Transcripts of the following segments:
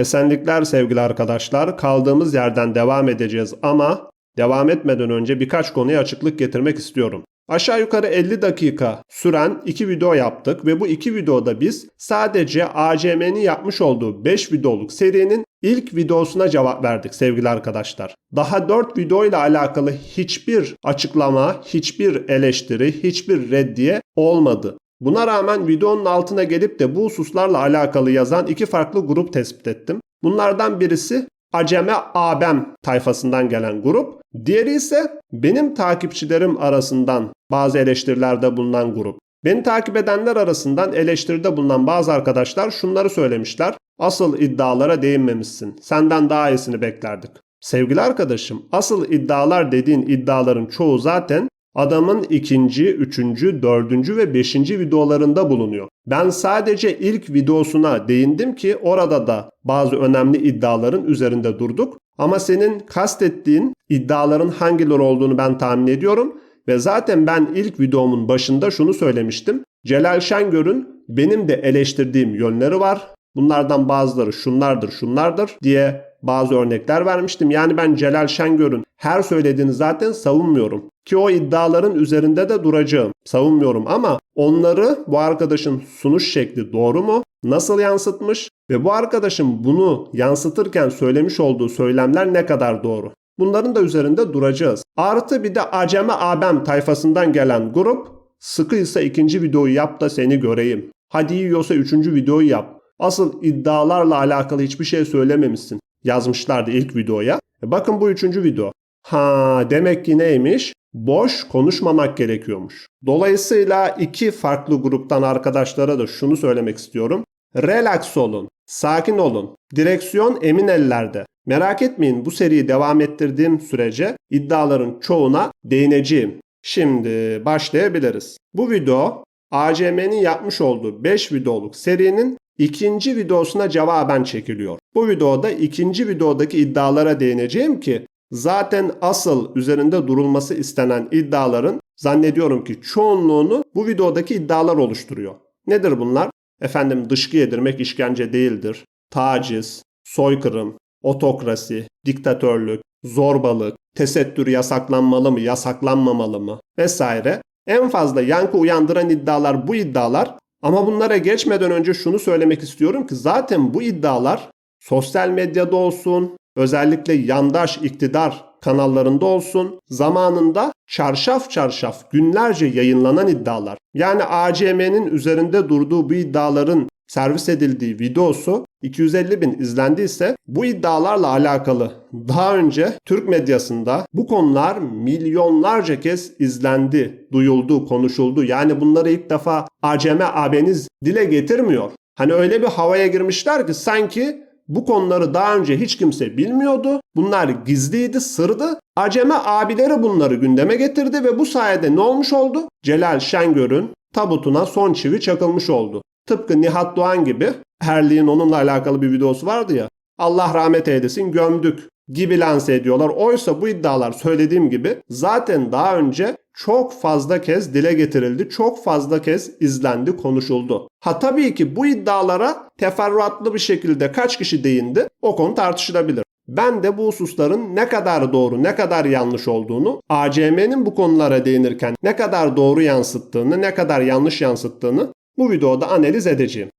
Esenlikler sevgili arkadaşlar. Kaldığımız yerden devam edeceğiz ama devam etmeden önce birkaç konuya açıklık getirmek istiyorum. Aşağı yukarı 50 dakika süren iki video yaptık ve bu iki videoda biz sadece ACM'nin yapmış olduğu 5 videoluk serinin ilk videosuna cevap verdik sevgili arkadaşlar. Daha 4 video ile alakalı hiçbir açıklama, hiçbir eleştiri, hiçbir reddiye olmadı. Buna rağmen videonun altına gelip de bu hususlarla alakalı yazan iki farklı grup tespit ettim. Bunlardan birisi Aceme Abem tayfasından gelen grup. Diğeri ise benim takipçilerim arasından bazı eleştirilerde bulunan grup. Beni takip edenler arasından eleştiride bulunan bazı arkadaşlar şunları söylemişler. Asıl iddialara değinmemişsin. Senden daha iyisini beklerdik. Sevgili arkadaşım, asıl iddialar dediğin iddiaların çoğu zaten adamın ikinci, üçüncü, dördüncü ve beşinci videolarında bulunuyor. Ben sadece ilk videosuna değindim ki orada da bazı önemli iddiaların üzerinde durduk. Ama senin kastettiğin iddiaların hangileri olduğunu ben tahmin ediyorum. Ve zaten ben ilk videomun başında şunu söylemiştim. Celal Şengör'ün benim de eleştirdiğim yönleri var. Bunlardan bazıları şunlardır şunlardır diye bazı örnekler vermiştim. Yani ben Celal Şengör'ün her söylediğini zaten savunmuyorum. Ki o iddiaların üzerinde de duracağım. Savunmuyorum ama onları bu arkadaşın sunuş şekli doğru mu? Nasıl yansıtmış? Ve bu arkadaşın bunu yansıtırken söylemiş olduğu söylemler ne kadar doğru? Bunların da üzerinde duracağız. Artı bir de Aceme Abem tayfasından gelen grup sıkıysa ikinci videoyu yap da seni göreyim. Hadi yiyorsa üçüncü videoyu yap. Asıl iddialarla alakalı hiçbir şey söylememişsin. Yazmışlardı ilk videoya. Bakın bu üçüncü video. Ha demek ki neymiş? Boş konuşmamak gerekiyormuş. Dolayısıyla iki farklı gruptan arkadaşlara da şunu söylemek istiyorum. Relax olun, sakin olun. Direksiyon emin ellerde. Merak etmeyin bu seriyi devam ettirdiğim sürece iddiaların çoğuna değineceğim. Şimdi başlayabiliriz. Bu video ACM'nin yapmış olduğu 5 videoluk serinin ikinci videosuna cevaben çekiliyor. Bu videoda ikinci videodaki iddialara değineceğim ki zaten asıl üzerinde durulması istenen iddiaların zannediyorum ki çoğunluğunu bu videodaki iddialar oluşturuyor. Nedir bunlar? Efendim dışkı yedirmek işkence değildir. Taciz, soykırım, otokrasi, diktatörlük, zorbalık, tesettür yasaklanmalı mı, yasaklanmamalı mı vesaire. En fazla yankı uyandıran iddialar bu iddialar ama bunlara geçmeden önce şunu söylemek istiyorum ki zaten bu iddialar sosyal medyada olsun, özellikle yandaş iktidar kanallarında olsun zamanında çarşaf çarşaf günlerce yayınlanan iddialar. Yani ACM'nin üzerinde durduğu bu iddiaların servis edildiği videosu 250 bin izlendiyse bu iddialarla alakalı daha önce Türk medyasında bu konular milyonlarca kez izlendi, duyuldu, konuşuldu. Yani bunları ilk defa aceme abeniz dile getirmiyor. Hani öyle bir havaya girmişler ki sanki bu konuları daha önce hiç kimse bilmiyordu. Bunlar gizliydi, sırdı. Aceme abileri bunları gündeme getirdi ve bu sayede ne olmuş oldu? Celal Şengör'ün tabutuna son çivi çakılmış oldu. Tıpkı Nihat Doğan gibi Erli'nin onunla alakalı bir videosu vardı ya. Allah rahmet eylesin gömdük gibi lanse ediyorlar. Oysa bu iddialar söylediğim gibi zaten daha önce çok fazla kez dile getirildi. Çok fazla kez izlendi, konuşuldu. Ha tabii ki bu iddialara teferruatlı bir şekilde kaç kişi değindi o konu tartışılabilir. Ben de bu hususların ne kadar doğru ne kadar yanlış olduğunu, ACM'nin bu konulara değinirken ne kadar doğru yansıttığını, ne kadar yanlış yansıttığını bu videoda analiz edeceğim.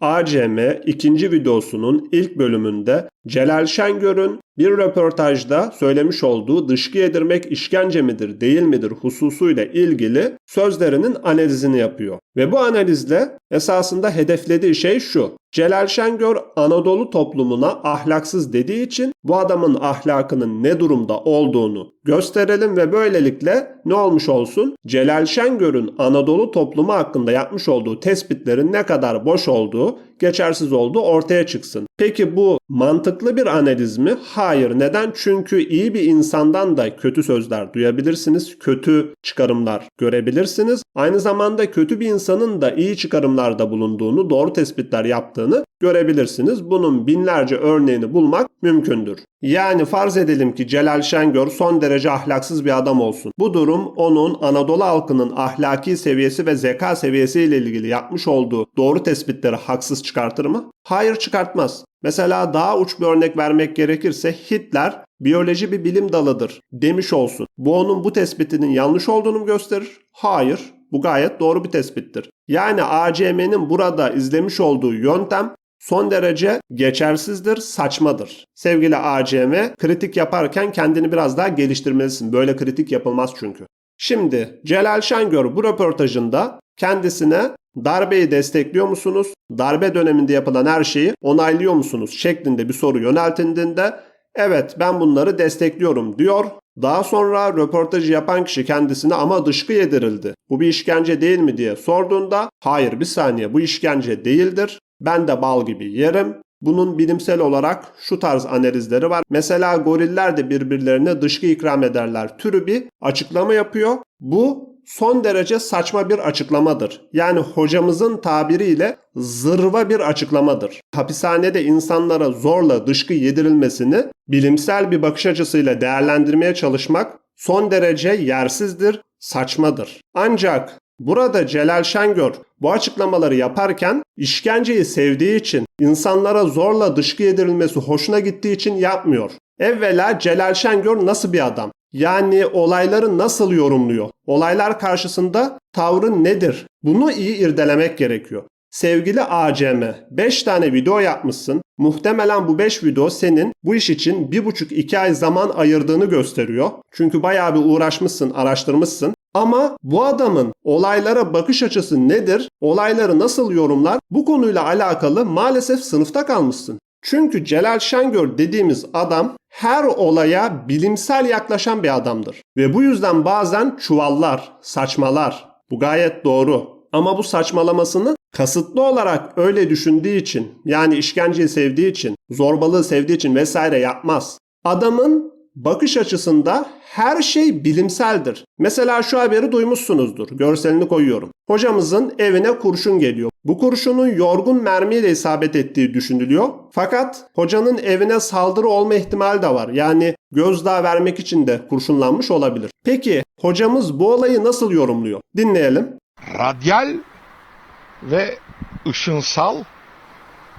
ACM ikinci videosunun ilk bölümünde Celal Şengör'ün bir röportajda söylemiş olduğu dışkı yedirmek işkence midir değil midir hususuyla ilgili sözlerinin analizini yapıyor. Ve bu analizle esasında hedeflediği şey şu. Celal Şengör Anadolu toplumuna ahlaksız dediği için bu adamın ahlakının ne durumda olduğunu gösterelim ve böylelikle ne olmuş olsun? Celal Şengör'ün Anadolu toplumu hakkında yapmış olduğu tespitlerin ne kadar boş olduğu, geçersiz olduğu ortaya çıksın. Peki bu mantıklı bir analiz mi? Hayır. Neden? Çünkü iyi bir insandan da kötü sözler duyabilirsiniz, kötü çıkarımlar görebilirsiniz. Aynı zamanda kötü bir insanın da iyi çıkarımlarda bulunduğunu, doğru tespitler yaptığını görebilirsiniz. Bunun binlerce örneğini bulmak mümkündür. Yani farz edelim ki Celal Şengör son derece ahlaksız bir adam olsun. Bu durum onun Anadolu halkının ahlaki seviyesi ve zeka seviyesi ile ilgili yapmış olduğu doğru tespitleri haksız çıkartır mı? Hayır çıkartmaz. Mesela daha uç bir örnek vermek gerekirse Hitler biyoloji bir bilim dalıdır demiş olsun. Bu onun bu tespitinin yanlış olduğunu mu gösterir? Hayır. Bu gayet doğru bir tespittir. Yani ACM'nin burada izlemiş olduğu yöntem son derece geçersizdir, saçmadır. Sevgili ACM, kritik yaparken kendini biraz daha geliştirmelisin. Böyle kritik yapılmaz çünkü. Şimdi Celal Şengör bu röportajında kendisine darbeyi destekliyor musunuz? Darbe döneminde yapılan her şeyi onaylıyor musunuz? şeklinde bir soru yöneltildiğinde evet ben bunları destekliyorum diyor. Daha sonra röportajı yapan kişi kendisine ama dışkı yedirildi. Bu bir işkence değil mi diye sorduğunda hayır bir saniye bu işkence değildir. Ben de bal gibi yerim. Bunun bilimsel olarak şu tarz analizleri var. Mesela goriller de birbirlerine dışkı ikram ederler türü bir açıklama yapıyor. Bu son derece saçma bir açıklamadır. Yani hocamızın tabiriyle zırva bir açıklamadır. Hapishanede insanlara zorla dışkı yedirilmesini bilimsel bir bakış açısıyla değerlendirmeye çalışmak son derece yersizdir, saçmadır. Ancak Burada Celal Şengör bu açıklamaları yaparken işkenceyi sevdiği için, insanlara zorla dışkı yedirilmesi hoşuna gittiği için yapmıyor. Evvela Celal Şengör nasıl bir adam? Yani olayları nasıl yorumluyor? Olaylar karşısında tavrı nedir? Bunu iyi irdelemek gerekiyor. Sevgili ACM 5 tane video yapmışsın. Muhtemelen bu 5 video senin bu iş için 1,5-2 ay zaman ayırdığını gösteriyor. Çünkü bayağı bir uğraşmışsın, araştırmışsın. Ama bu adamın olaylara bakış açısı nedir? Olayları nasıl yorumlar? Bu konuyla alakalı maalesef sınıfta kalmışsın. Çünkü Celal Şengör dediğimiz adam her olaya bilimsel yaklaşan bir adamdır. Ve bu yüzden bazen çuvallar, saçmalar. Bu gayet doğru. Ama bu saçmalamasını kasıtlı olarak öyle düşündüğü için, yani işkenceyi sevdiği için, zorbalığı sevdiği için vesaire yapmaz. Adamın bakış açısında her şey bilimseldir. Mesela şu haberi duymuşsunuzdur. Görselini koyuyorum. Hocamızın evine kurşun geliyor. Bu kurşunun yorgun mermiyle isabet ettiği düşünülüyor. Fakat hocanın evine saldırı olma ihtimali de var. Yani gözdağı vermek için de kurşunlanmış olabilir. Peki hocamız bu olayı nasıl yorumluyor? Dinleyelim. radyal ve ışınsal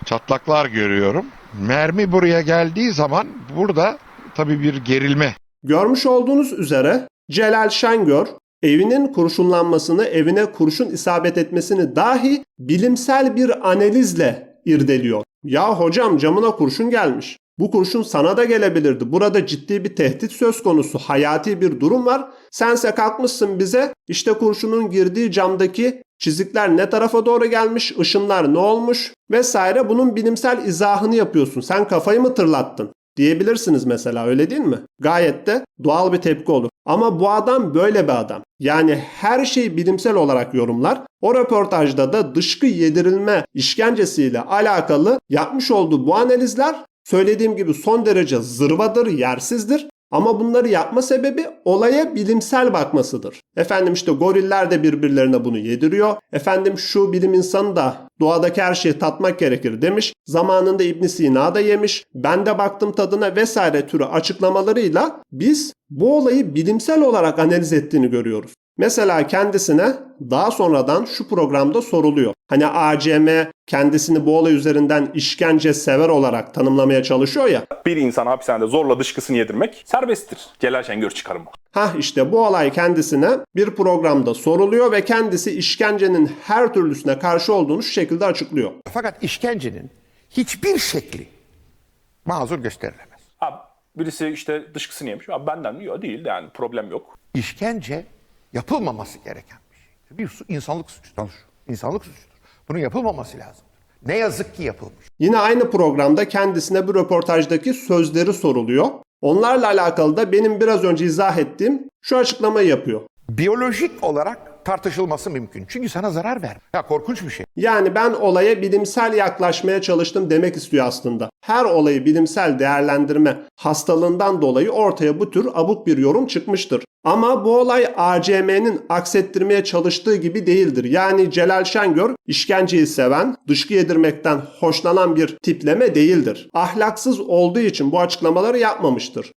çatlaklar görüyorum. Mermi buraya geldiği zaman burada tabii bir gerilme Görmüş olduğunuz üzere Celal Şengör evinin kurşunlanmasını, evine kurşun isabet etmesini dahi bilimsel bir analizle irdeliyor. Ya hocam camına kurşun gelmiş. Bu kurşun sana da gelebilirdi. Burada ciddi bir tehdit söz konusu. Hayati bir durum var. Sense kalkmışsın bize işte kurşunun girdiği camdaki çizikler ne tarafa doğru gelmiş, ışınlar ne olmuş vesaire bunun bilimsel izahını yapıyorsun. Sen kafayı mı tırlattın? Diyebilirsiniz mesela öyle değil mi? Gayet de doğal bir tepki olur. Ama bu adam böyle bir adam. Yani her şeyi bilimsel olarak yorumlar. O röportajda da dışkı yedirilme işkencesiyle alakalı yapmış olduğu bu analizler söylediğim gibi son derece zırvadır, yersizdir. Ama bunları yapma sebebi olaya bilimsel bakmasıdır. Efendim işte goriller de birbirlerine bunu yediriyor. Efendim şu bilim insanı da doğadaki her şeyi tatmak gerekir demiş. Zamanında İbn Sina da yemiş. Ben de baktım tadına vesaire türü açıklamalarıyla biz bu olayı bilimsel olarak analiz ettiğini görüyoruz. Mesela kendisine daha sonradan şu programda soruluyor. Hani ACM kendisini bu olay üzerinden işkence sever olarak tanımlamaya çalışıyor ya. bir insan hapishanede zorla dışkısını yedirmek serbesttir. Celal Şengör çıkarımı. Hah işte bu olay kendisine bir programda soruluyor ve kendisi işkencenin her türlüsüne karşı olduğunu şu şekilde açıklıyor. Fakat işkencenin hiçbir şekli mazur gösterilemez. Abi birisi işte dışkısını yemiş. Abi benden mi? Yok değil de yani problem yok. İşkence yapılmaması gereken bir şeydir. Bir su- insanlık suçudur. İnsanlık suçudur. Bunun yapılmaması lazım. Ne yazık ki yapılmış. Yine aynı programda kendisine bir röportajdaki sözleri soruluyor. Onlarla alakalı da benim biraz önce izah ettiğim şu açıklamayı yapıyor. Biyolojik olarak tartışılması mümkün. Çünkü sana zarar ver. Ya korkunç bir şey. Yani ben olaya bilimsel yaklaşmaya çalıştım demek istiyor aslında. Her olayı bilimsel değerlendirme hastalığından dolayı ortaya bu tür abuk bir yorum çıkmıştır. Ama bu olay ACM'nin aksettirmeye çalıştığı gibi değildir. Yani Celal Şengör işkenceyi seven, dışkı yedirmekten hoşlanan bir tipleme değildir. Ahlaksız olduğu için bu açıklamaları yapmamıştır.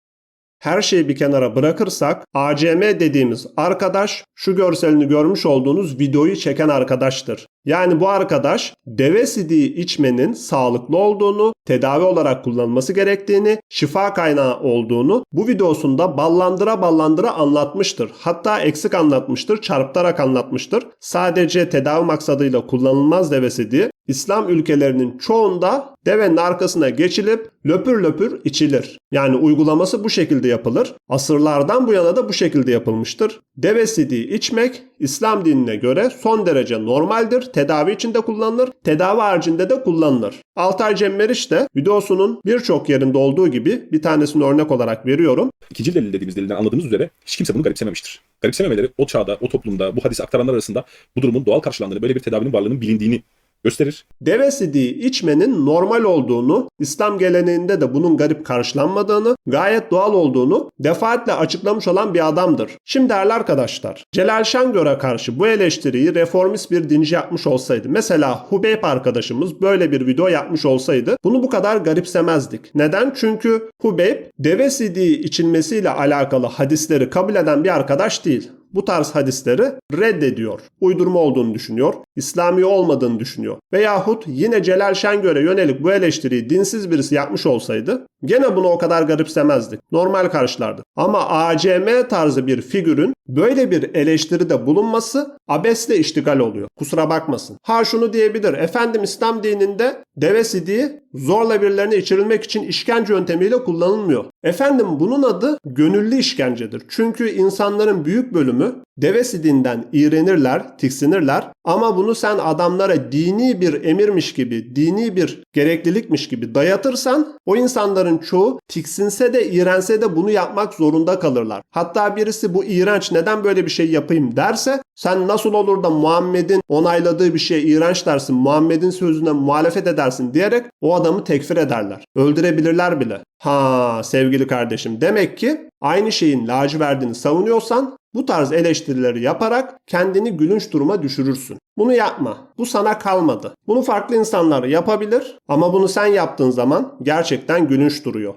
Her şeyi bir kenara bırakırsak ACM dediğimiz arkadaş şu görselini görmüş olduğunuz videoyu çeken arkadaştır. Yani bu arkadaş deve sidiği içmenin sağlıklı olduğunu, tedavi olarak kullanılması gerektiğini, şifa kaynağı olduğunu bu videosunda ballandıra ballandıra anlatmıştır. Hatta eksik anlatmıştır, çarpıtarak anlatmıştır. Sadece tedavi maksadıyla kullanılmaz deve sidiği İslam ülkelerinin çoğunda devenin arkasına geçilip löpür löpür içilir. Yani uygulaması bu şekilde yapılır. Asırlardan bu yana da bu şekilde yapılmıştır. Deve sidiği içmek İslam dinine göre son derece normaldir. Tedavi için de kullanılır, tedavi haricinde de kullanılır. Altay Cemmeriç de videosunun birçok yerinde olduğu gibi bir tanesini örnek olarak veriyorum. İkinci delil dediğimiz delilden anladığımız üzere hiç kimse bunu garipsememiştir. Garipsememeleri o çağda, o toplumda, bu hadisi aktaranlar arasında bu durumun doğal karşılandığını, böyle bir tedavinin varlığının bilindiğini gösterir. Deve içmenin normal olduğunu, İslam geleneğinde de bunun garip karşılanmadığını, gayet doğal olduğunu defaatle açıklamış olan bir adamdır. Şimdi değerli arkadaşlar, Celal Şengör'e karşı bu eleştiriyi reformist bir dinci yapmış olsaydı, mesela Hubeyb arkadaşımız böyle bir video yapmış olsaydı bunu bu kadar garipsemezdik. Neden? Çünkü Hubeyb deve sidiği içilmesiyle alakalı hadisleri kabul eden bir arkadaş değil bu tarz hadisleri reddediyor. Uydurma olduğunu düşünüyor. İslami olmadığını düşünüyor. Veyahut yine Celal Şengör'e yönelik bu eleştiriyi dinsiz birisi yapmış olsaydı gene bunu o kadar garipsemezdik. Normal karşılardık. Ama ACM tarzı bir figürün böyle bir eleştiride bulunması abesle iştigal oluyor. Kusura bakmasın. Ha şunu diyebilir. Efendim İslam dininde deve sidiği zorla birilerine içirilmek için işkence yöntemiyle kullanılmıyor. Efendim bunun adı gönüllü işkencedir. Çünkü insanların büyük bölümü deve sidiğinden iğrenirler, tiksinirler ama bunu sen adamlara dini bir emirmiş gibi, dini bir gereklilikmiş gibi dayatırsan o insanların çoğu tiksinse de iğrense de bunu yapmak zorunda kalırlar. Hatta birisi bu iğrenç neden böyle bir şey yapayım derse sen nasıl olur da Muhammed'in onayladığı bir şeye iğrenç dersin, Muhammed'in sözüne muhalefet edersin diyerek o adamı tekfir ederler. Öldürebilirler bile. Ha sevgili kardeşim demek ki aynı şeyin lacivertini savunuyorsan bu tarz eleştirileri yaparak kendini gülünç duruma düşürürsün. Bunu yapma. Bu sana kalmadı. Bunu farklı insanlar yapabilir ama bunu sen yaptığın zaman gerçekten gülünç duruyor.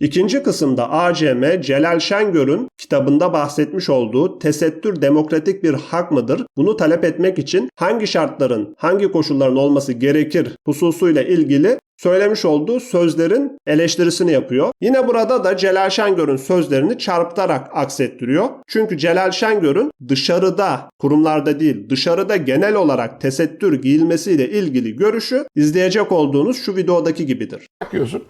İkinci kısımda ACM Celal Şengör'ün kitabında bahsetmiş olduğu tesettür demokratik bir hak mıdır? Bunu talep etmek için hangi şartların, hangi koşulların olması gerekir hususuyla ilgili söylemiş olduğu sözlerin eleştirisini yapıyor. Yine burada da Celal Şengör'ün sözlerini çarpıtarak aksettiriyor. Çünkü Celal Şengör'ün dışarıda, kurumlarda değil, dışarıda genel olarak tesettür giyilmesiyle ilgili görüşü izleyecek olduğunuz şu videodaki gibidir. Bakıyorsun,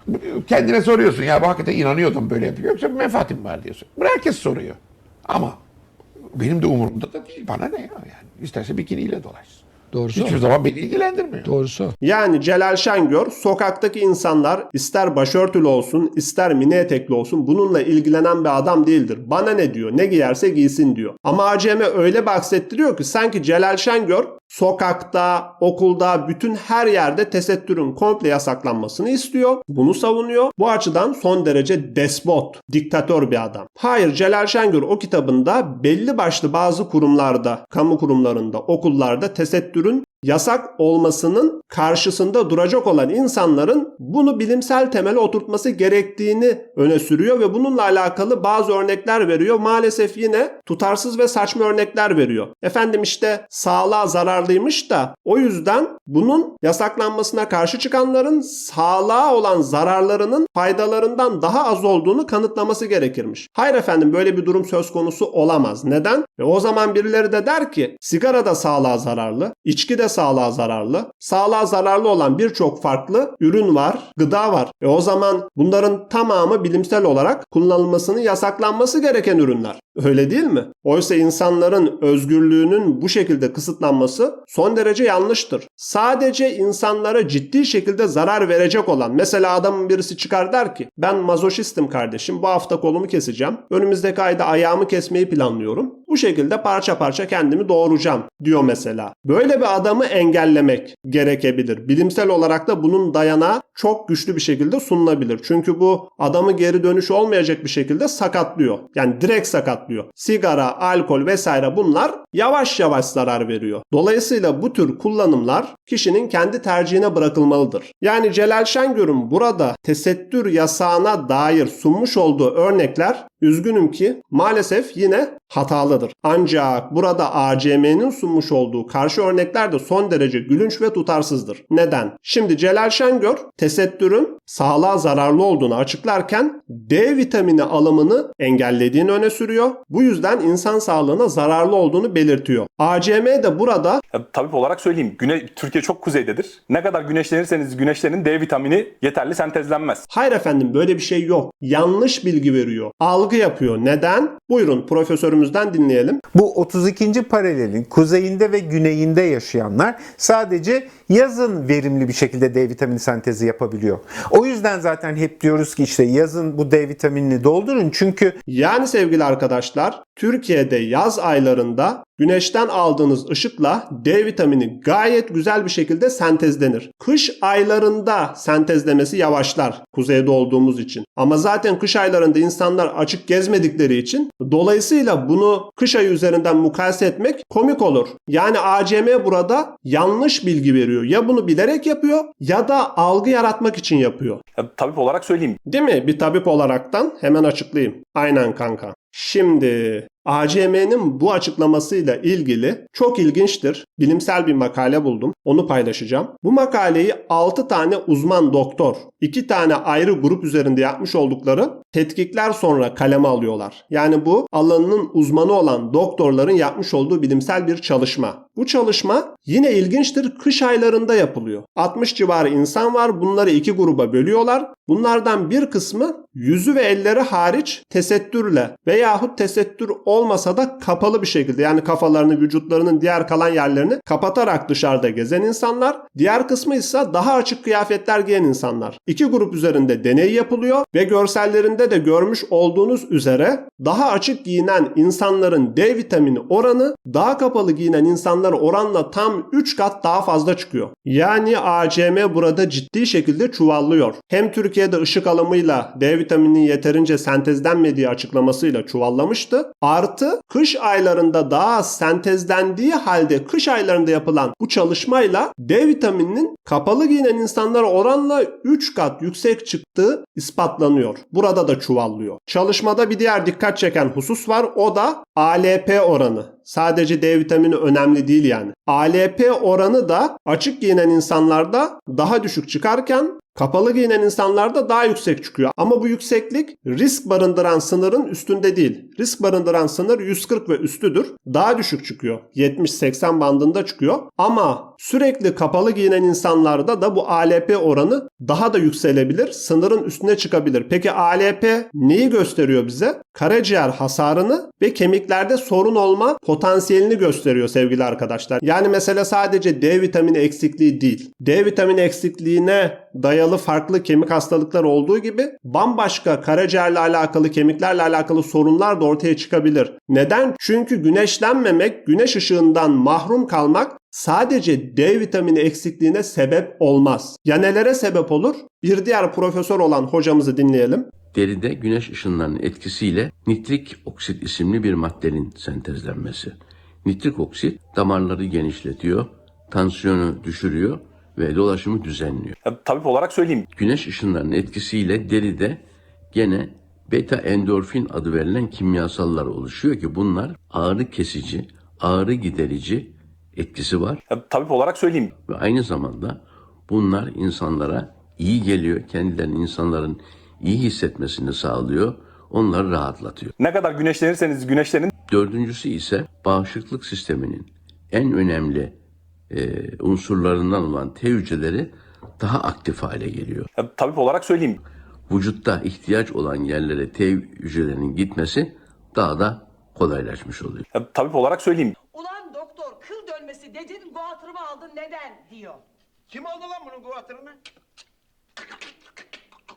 kendine soruyorsun ya bu hakikaten inanıyordum böyle yapıyor yoksa menfaatim var diyorsun. Bunu herkes soruyor. Ama benim de umurumda da değil. Bana ne ya yani. İsterse bikiniyle dolaşsın. Doğrusu. Hiçbir zaman beni ilgilendirmiyor. Doğrusu. Yani Celal Şengör sokaktaki insanlar ister başörtülü olsun ister mini etekli olsun bununla ilgilenen bir adam değildir. Bana ne diyor ne giyerse giysin diyor. Ama ACM öyle bir aksettiriyor ki sanki Celal Şengör sokakta, okulda, bütün her yerde tesettürün komple yasaklanmasını istiyor. Bunu savunuyor. Bu açıdan son derece despot, diktatör bir adam. Hayır Celal Şengör o kitabında belli başlı bazı kurumlarda, kamu kurumlarında, okullarda tesettürün yasak olmasının karşısında duracak olan insanların bunu bilimsel temele oturtması gerektiğini öne sürüyor ve bununla alakalı bazı örnekler veriyor. Maalesef yine tutarsız ve saçma örnekler veriyor. Efendim işte sağlığa zararlıymış da o yüzden bunun yasaklanmasına karşı çıkanların sağlığa olan zararlarının faydalarından daha az olduğunu kanıtlaması gerekirmiş. Hayır efendim böyle bir durum söz konusu olamaz. Neden? Ve o zaman birileri de der ki sigara da sağlığa zararlı, içki de sağlığa zararlı. Sağlığa zararlı olan birçok farklı ürün var, gıda var. E o zaman bunların tamamı bilimsel olarak kullanılmasının yasaklanması gereken ürünler. Öyle değil mi? Oysa insanların özgürlüğünün bu şekilde kısıtlanması son derece yanlıştır. Sadece insanlara ciddi şekilde zarar verecek olan mesela adamın birisi çıkar der ki ben mazoşistim kardeşim bu hafta kolumu keseceğim. Önümüzdeki ayda ayağımı kesmeyi planlıyorum. Bu şekilde parça parça kendimi doğuracağım diyor mesela. Böyle bir adamı engellemek gerekebilir. Bilimsel olarak da bunun dayanağı çok güçlü bir şekilde sunulabilir. Çünkü bu adamı geri dönüş olmayacak bir şekilde sakatlıyor. Yani direkt sakatlıyor. Sigara, alkol vesaire bunlar yavaş yavaş zarar veriyor. Dolayısıyla bu tür kullanımlar kişinin kendi tercihine bırakılmalıdır. Yani Celal Şengör'ün burada tesettür yasağına dair sunmuş olduğu örnekler üzgünüm ki maalesef yine hatalıdır. Ancak burada ACM'nin sunmuş olduğu karşı örnekler de son derece gülünç ve tutarsızdır. Neden? Şimdi Celal Şengör tesettürün sağlığa zararlı olduğunu açıklarken D vitamini alımını engellediğini öne sürüyor. Bu yüzden insan sağlığına zararlı olduğunu belirtiyor. ACM de burada Ya, tabip olarak söyleyeyim. Güne, Türkiye çok kuzeydedir. Ne kadar güneşlenirseniz güneşlenin D vitamini yeterli sentezlenmez. hayır efendim böyle bir şey yok. Yanlış bilgi veriyor. Algı yapıyor. Neden? Buyurun profesörümüzden dinleyelim. Bu 32. paralelin kuzeyinde ve güneyinde yaşayanlar sadece yazın verimli bir şekilde D vitamini sentezi yapabiliyor. O yüzden zaten hep diyoruz ki işte yazın bu D vitaminini doldurun çünkü Yani sevgili arkadaşlar, Türkiye'de yaz aylarında güneşten aldığınız ışıkla D vitamini gayet güzel bir şekilde sentezlenir. Kış aylarında sentezlemesi yavaşlar kuzeyde olduğumuz için. Ama zaten kış aylarında insanlar açık gezmedikleri için dolayısıyla bunu kış ayı üzerinden mukayese etmek komik olur. Yani ACM burada yanlış bilgi veriyor. Ya bunu bilerek yapıyor ya da algı yaratmak için yapıyor. Ya, tabip olarak söyleyeyim. Değil mi? Bir tabip olaraktan hemen açıklayayım. Aynen kanka. Şimdi ACM'nin bu açıklamasıyla ilgili çok ilginçtir. Bilimsel bir makale buldum. Onu paylaşacağım. Bu makaleyi 6 tane uzman doktor, 2 tane ayrı grup üzerinde yapmış oldukları tetkikler sonra kaleme alıyorlar. Yani bu alanının uzmanı olan doktorların yapmış olduğu bilimsel bir çalışma. Bu çalışma yine ilginçtir. Kış aylarında yapılıyor. 60 civarı insan var. Bunları iki gruba bölüyorlar. Bunlardan bir kısmı yüzü ve elleri hariç tesettürle veyahut tesettür olmasa da kapalı bir şekilde yani kafalarını vücutlarının diğer kalan yerlerini kapatarak dışarıda gezen insanlar. Diğer kısmı ise daha açık kıyafetler giyen insanlar. İki grup üzerinde deney yapılıyor ve görsellerinde de görmüş olduğunuz üzere daha açık giyinen insanların D vitamini oranı daha kapalı giyinen insanlar oranla tam 3 kat daha fazla çıkıyor. Yani ACM burada ciddi şekilde çuvallıyor. Hem Türkiye'de ışık alımıyla D vitamininin yeterince sentezlenmediği açıklamasıyla çuvallamıştı. Artı kış aylarında daha az sentezlendiği halde kış aylarında yapılan bu çalışmayla D vitamininin kapalı giyinen insanlara oranla 3 kat yüksek çıktığı ispatlanıyor. Burada da çuvallıyor. Çalışmada bir diğer dikkat çeken husus var. O da ALP oranı. Sadece D vitamini önemli değil yani. ALP oranı da açık giyinen insanlarda daha düşük çıkarken Kapalı giyinen insanlarda daha yüksek çıkıyor. Ama bu yükseklik risk barındıran sınırın üstünde değil. Risk barındıran sınır 140 ve üstüdür. Daha düşük çıkıyor. 70-80 bandında çıkıyor. Ama sürekli kapalı giyinen insanlarda da bu ALP oranı daha da yükselebilir. Sınırın üstüne çıkabilir. Peki ALP neyi gösteriyor bize? Karaciğer hasarını ve kemiklerde sorun olma potansiyelini gösteriyor sevgili arkadaşlar. Yani mesela sadece D vitamini eksikliği değil. D vitamini eksikliğine dayalı farklı kemik hastalıklar olduğu gibi bambaşka karaciğerle alakalı, kemiklerle alakalı sorunlar da ortaya çıkabilir. Neden? Çünkü güneşlenmemek, güneş ışığından mahrum kalmak sadece D vitamini eksikliğine sebep olmaz. Ya nelere sebep olur? Bir diğer profesör olan hocamızı dinleyelim. Deride güneş ışınlarının etkisiyle nitrik oksit isimli bir maddenin sentezlenmesi. Nitrik oksit damarları genişletiyor, tansiyonu düşürüyor ve dolaşımı düzenliyor. Ya, tabip olarak söyleyeyim. Güneş ışınlarının etkisiyle deride gene beta endorfin adı verilen kimyasallar oluşuyor ki bunlar ağrı kesici, ağrı giderici etkisi var Ya, tabip olarak söyleyeyim. ve aynı zamanda bunlar insanlara iyi geliyor. Kendilerini insanların iyi hissetmesini sağlıyor. Onları rahatlatıyor. Ne kadar güneşlenirseniz güneşlenin Dördüncüsü ise bağışıklık sisteminin en önemli e, unsurlarından olan T hücreleri daha aktif hale geliyor. ya, tabip olarak söyleyeyim. Vücutta ihtiyaç olan yerlere T hücrelerinin gitmesi daha da kolaylaşmış oluyor. Ya, tabip olarak söyleyeyim. Dedin guatırımı aldın neden diyor. Kim aldı lan bunun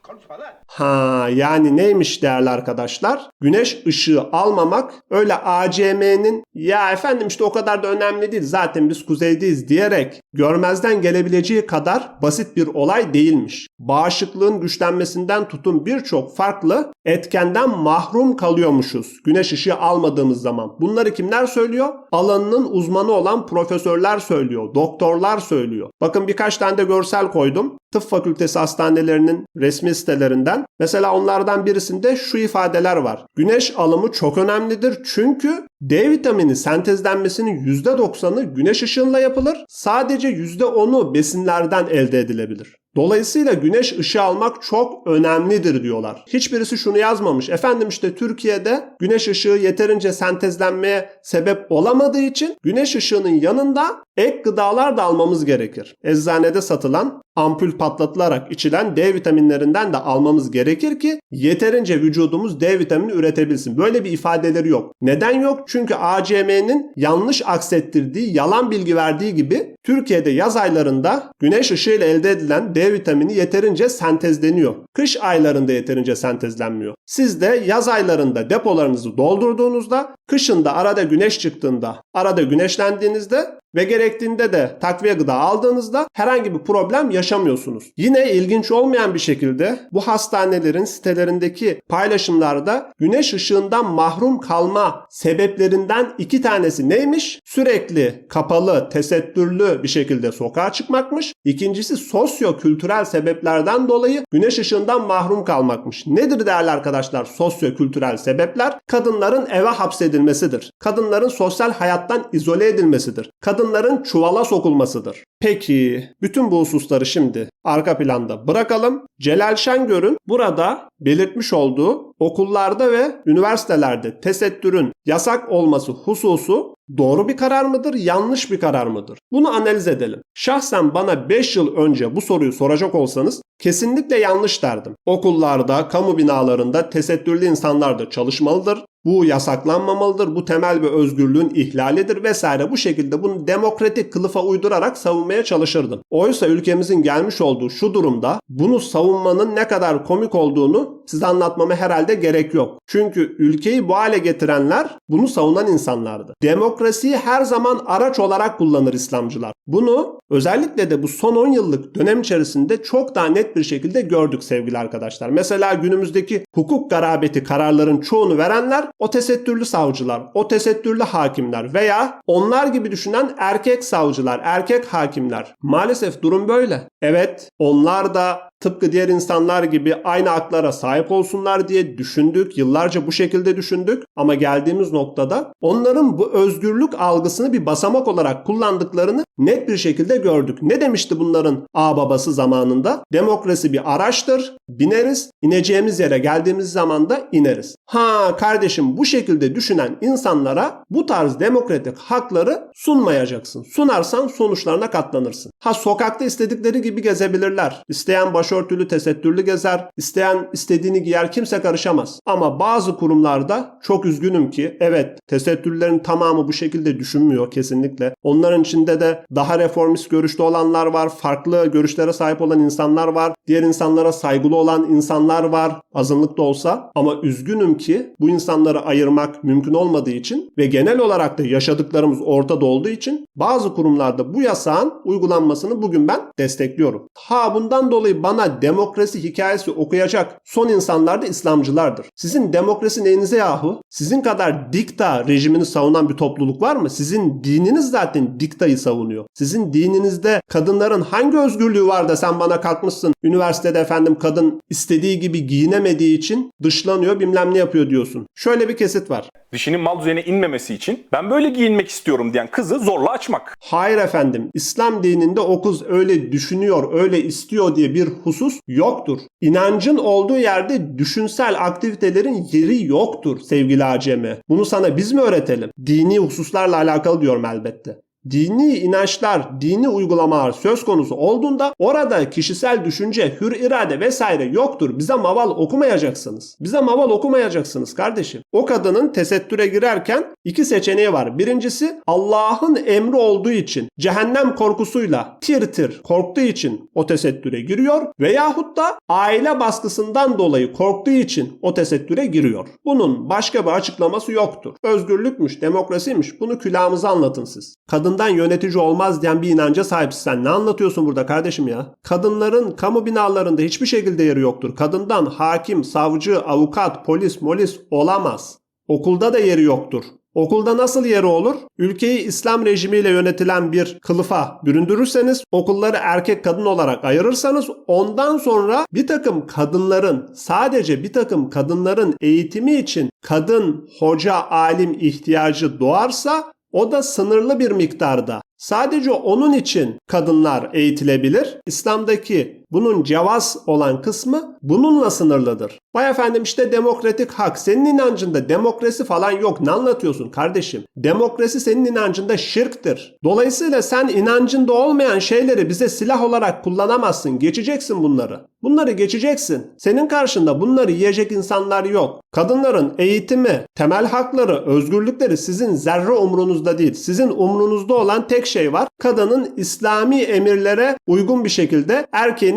kuvatırını? Ha yani neymiş değerli arkadaşlar? Güneş ışığı almamak öyle ACM'nin ya efendim işte o kadar da önemli değil zaten biz kuzeydeyiz diyerek görmezden gelebileceği kadar basit bir olay değilmiş. Bağışıklığın güçlenmesinden tutun birçok farklı etkenden mahrum kalıyormuşuz güneş ışığı almadığımız zaman. Bunları kimler söylüyor? Alanının uzmanı olan profesörler söylüyor, doktorlar söylüyor. Bakın birkaç tane de görsel koydum. Tıp fakültesi hastanelerinin resmi sitelerinden. Mesela onlardan birisinde şu ifadeler var. Güneş alımı çok önemlidir çünkü D vitamini sentezlenmesinin %90'ı güneş ışığıyla yapılır. Sadece %10'u besinlerden elde edilebilir. Dolayısıyla güneş ışığı almak çok önemlidir diyorlar. Hiçbirisi şunu yazmamış. Efendim işte Türkiye'de güneş ışığı yeterince sentezlenmeye sebep olamadığı için güneş ışığının yanında ek gıdalar da almamız gerekir. Eczanede satılan ampul patlatılarak içilen D vitaminlerinden de almamız gerekir ki yeterince vücudumuz D vitamini üretebilsin. Böyle bir ifadeleri yok. Neden yok? Çünkü ACM'nin yanlış aksettirdiği, yalan bilgi verdiği gibi Türkiye'de yaz aylarında güneş ışığıyla elde edilen D vitamini yeterince sentezleniyor. Kış aylarında yeterince sentezlenmiyor. Siz de yaz aylarında depolarınızı doldurduğunuzda, kışında arada güneş çıktığında, arada güneşlendiğinizde ve gerektiğinde de takviye gıda aldığınızda herhangi bir problem yaşamıyorsunuz. Yine ilginç olmayan bir şekilde bu hastanelerin sitelerindeki paylaşımlarda güneş ışığından mahrum kalma sebeplerinden iki tanesi neymiş? Sürekli kapalı, tesettürlü bir şekilde sokağa çıkmakmış. İkincisi sosyo-kültürel sebeplerden dolayı güneş ışığından mahrum kalmakmış. Nedir değerli arkadaşlar sosyo-kültürel sebepler? Kadınların eve hapsedilmesidir. Kadınların sosyal hayattan izole edilmesidir. Kadınların çuvala sokulmasıdır. Peki bütün bu hususları şimdi arka planda bırakalım. Celal Şengör'ün burada belirtmiş olduğu okullarda ve üniversitelerde tesettürün yasak olması hususu doğru bir karar mıdır, yanlış bir karar mıdır? Bunu analiz edelim. Şahsen bana 5 yıl önce bu soruyu soracak olsanız kesinlikle yanlış derdim. Okullarda, kamu binalarında tesettürlü insanlar da çalışmalıdır. Bu yasaklanmamalıdır. Bu temel bir özgürlüğün ihlalidir vesaire. Bu şekilde bunu demokratik kılıfa uydurarak savunmaya çalışırdım. Oysa ülkemizin gelmiş olduğu şu durumda bunu savunmanın ne kadar komik olduğunu size anlatmama herhalde gerek yok. Çünkü ülkeyi bu hale getirenler bunu savunan insanlardı. Demokrasiyi her zaman araç olarak kullanır İslamcılar. Bunu özellikle de bu son 10 yıllık dönem içerisinde çok daha net bir şekilde gördük sevgili arkadaşlar. Mesela günümüzdeki hukuk garabeti kararların çoğunu verenler o tesettürlü savcılar, o tesettürlü hakimler veya onlar gibi düşünen erkek savcılar, erkek hakimler. Maalesef durum böyle. Evet, onlar da tıpkı diğer insanlar gibi aynı haklara sahip olsunlar diye düşündük. Yıllarca bu şekilde düşündük ama geldiğimiz noktada onların bu özgürlük algısını bir basamak olarak kullandıklarını net bir şekilde gördük. Ne demişti bunların ağababası zamanında? Demokrasi bir araçtır. Bineriz. ineceğimiz yere geldiğimiz zaman da ineriz. Ha kardeşim bu şekilde düşünen insanlara bu tarz demokratik hakları sunmayacaksın. Sunarsan sonuçlarına katlanırsın. Ha sokakta istedikleri gibi gezebilirler. İsteyen başörtülü tesettürlü gezer. isteyen istediğini giyer kimse karışamaz. Ama bazı kurumlarda çok üzgünüm ki evet tesettürlerin tamamı bu şekilde düşünmüyor kesinlikle. Onların içinde de daha reformist görüşte olanlar var. Farklı görüşlere sahip olan insanlar var. Diğer insanlara saygılı olan insanlar var. Azınlık da olsa. Ama üzgünüm ki bu insanları ayırmak mümkün olmadığı için ve genel olarak da yaşadıklarımız ortada olduğu için bazı kurumlarda bu yasağın uygulanmasını bugün ben destekliyorum. Ha bundan dolayı bana demokrasi hikayesi okuyacak son insanlar da İslamcılardır. Sizin demokrasi neyinize yahu? Sizin kadar dikta rejimini savunan bir topluluk var mı? Sizin dininiz zaten diktayı savunuyor. Sizin dininizde kadınların hangi özgürlüğü var da sen bana kalkmışsın üniversitede efendim kadın istediği gibi giyinemediği için dışlanıyor bilmem ne yapıyor diyorsun. Şöyle bir kesit var. Dişinin mal düzeyine inmemesi için ben böyle giyinmek istiyorum diyen kızı zorla açmak. Hayır efendim İslam dininde o kız öyle düşünüyor, öyle istiyor diye bir husus yoktur. İnancın olduğu yerde düşünsel aktivitelerin yeri yoktur sevgili acemi. Bunu sana biz mi öğretelim? Dini hususlarla alakalı diyorum elbette. Dini inançlar, dini uygulamalar söz konusu olduğunda orada kişisel düşünce, hür irade vesaire yoktur. Bize maval okumayacaksınız. Bize maval okumayacaksınız kardeşim. O kadının tesettüre girerken iki seçeneği var. Birincisi Allah'ın emri olduğu için cehennem korkusuyla tir tir korktuğu için o tesettüre giriyor veyahut da aile baskısından dolayı korktuğu için o tesettüre giriyor. Bunun başka bir açıklaması yoktur. Özgürlükmüş, demokrasiymiş bunu külahımıza anlatın siz. Kadından yönetici olmaz diyen bir inanca sahipsin sen. Ne anlatıyorsun burada kardeşim ya? Kadınların kamu binalarında hiçbir şekilde yeri yoktur. Kadından hakim, savcı, avukat, polis, molis olamaz. Okulda da yeri yoktur. Okulda nasıl yeri olur? Ülkeyi İslam rejimiyle yönetilen bir kılıfa büründürürseniz, okulları erkek kadın olarak ayırırsanız ondan sonra bir takım kadınların, sadece bir takım kadınların eğitimi için kadın, hoca, alim ihtiyacı doğarsa o da sınırlı bir miktarda. Sadece onun için kadınlar eğitilebilir. İslam'daki bunun cevaz olan kısmı bununla sınırlıdır. Vay efendim işte demokratik hak. Senin inancında demokrasi falan yok. Ne anlatıyorsun kardeşim? Demokrasi senin inancında şirktir. Dolayısıyla sen inancında olmayan şeyleri bize silah olarak kullanamazsın. Geçeceksin bunları. Bunları geçeceksin. Senin karşında bunları yiyecek insanlar yok. Kadınların eğitimi, temel hakları, özgürlükleri sizin zerre umrunuzda değil. Sizin umrunuzda olan tek şey var. Kadının İslami emirlere uygun bir şekilde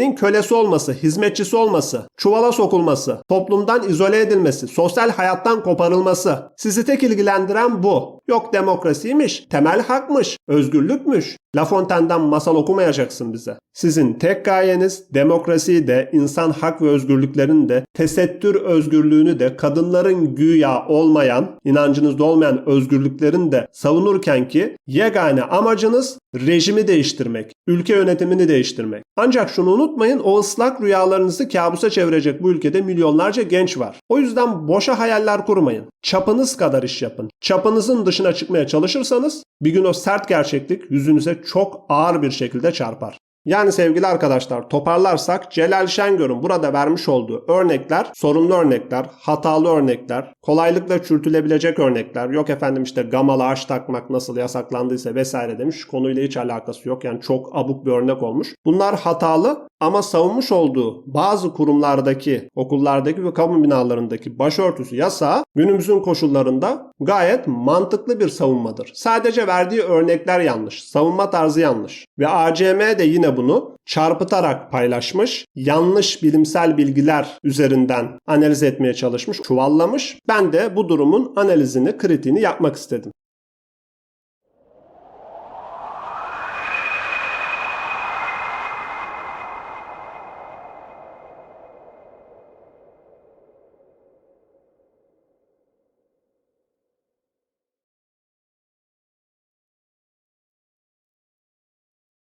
erkeğinin kölesi olması, hizmetçisi olması, çuvala sokulması, toplumdan izole edilmesi, sosyal hayattan koparılması. Sizi tek ilgilendiren bu. Yok demokrasiymiş, temel hakmış, özgürlükmüş. La Fontaine'den masal okumayacaksın bize. Sizin tek gayeniz demokrasiyi de, insan hak ve özgürlüklerini de, tesettür özgürlüğünü de, kadınların güya olmayan, inancınızda olmayan özgürlüklerini de savunurken ki yegane amacınız rejimi değiştirmek, ülke yönetimini değiştirmek. Ancak şunu unutmayın o ıslak rüyalarınızı kabusa çevirecek bu ülkede milyonlarca genç var. O yüzden boşa hayaller kurmayın. Çapınız kadar iş yapın. Çapınızın dışına çıkmaya çalışırsanız bir gün o sert gerçeklik yüzünüze çok ağır bir şekilde çarpar. Yani sevgili arkadaşlar toparlarsak Celal Şengör'ün burada vermiş olduğu örnekler sorunlu örnekler, hatalı örnekler, kolaylıkla çürütülebilecek örnekler. Yok efendim işte gamalı ağaç takmak nasıl yasaklandıysa vesaire demiş. Konuyla hiç alakası yok. Yani çok abuk bir örnek olmuş. Bunlar hatalı ama savunmuş olduğu bazı kurumlardaki, okullardaki ve kamu binalarındaki başörtüsü yasağı günümüzün koşullarında gayet mantıklı bir savunmadır. Sadece verdiği örnekler yanlış, savunma tarzı yanlış. Ve ACM de yine bunu çarpıtarak paylaşmış, yanlış bilimsel bilgiler üzerinden analiz etmeye çalışmış, çuvallamış. Ben de bu durumun analizini, kritiğini yapmak istedim.